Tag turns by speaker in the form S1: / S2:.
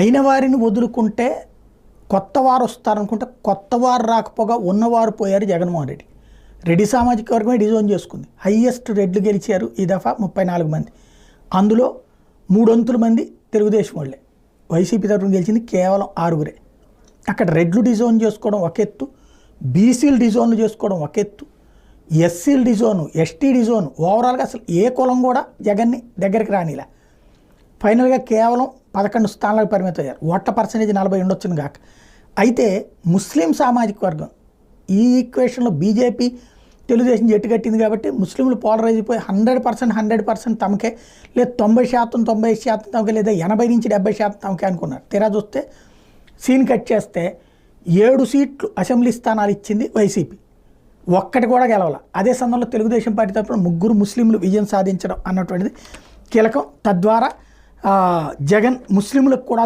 S1: అయిన వారిని వదులుకుంటే కొత్త వారు వస్తారనుకుంటే కొత్త వారు రాకపోగా ఉన్నవారు పోయారు జగన్మోహన్ రెడ్డి. రెడ్డి సామాజిక వర్గమే డిజోన్ చేసుకుంది. హయ్యెస్ట్ రెడ్లు గెలిచారు ఈ దఫా ముప్పై నాలుగు మంది. అందులో మూడొంతుల మంది తెలుగుదేశం వాళ్ళే. వైసీపీ తరఫున గెలిచింది కేవలం ఆరుగురే. అక్కడ రెడ్లు డిజోన్ చేసుకోవడం ఒక ఎత్తు బీసీలు డిజోన్లు చేసుకోవడం ఒక ఎత్తు ఎస్సీలు డిజోను ఎస్టీ డిజోన్ ఓవరాల్గా అసలు ఏ కులం కూడా జగన్ని దగ్గరికి రానిలా. ఫైనల్గా కేవలం పదకొండు స్థానాలకు పరిమితం అయ్యారు ఓట్ల పర్సంటేజ్ నలభై ఉండొచ్చును కాక అయితే ముస్లిం సామాజిక వర్గం ఈ ఈక్వేషన్లో బీజేపీ తెలుగుదేశం జట్టు కట్టింది కాబట్టి ముస్లింలు పోలరైజ్ అయిపోయి హండ్రెడ్ పర్సెంట్ హండ్రెడ్ పర్సెంట్ తమకే లేదా తొంభై శాతం తొంభై శాతం తమకే లేదా ఎనభై నుంచి డెబ్బై శాతం తమకే అనుకున్నారు. తీరా చూస్తే సీన్ కట్ చేస్తే ఏడు సీట్లు అసెంబ్లీ స్థానాలు ఇచ్చింది వైసీపీ. ఒక్కటి కూడా గెలవాల. అదే సమయంలో తెలుగుదేశం పార్టీ తరఫున ముగ్గురు ముస్లింలు విజయం సాధించడం అన్నటువంటిది కీలకం. తద్వారా జగన్ ముస్లింలకు కూడా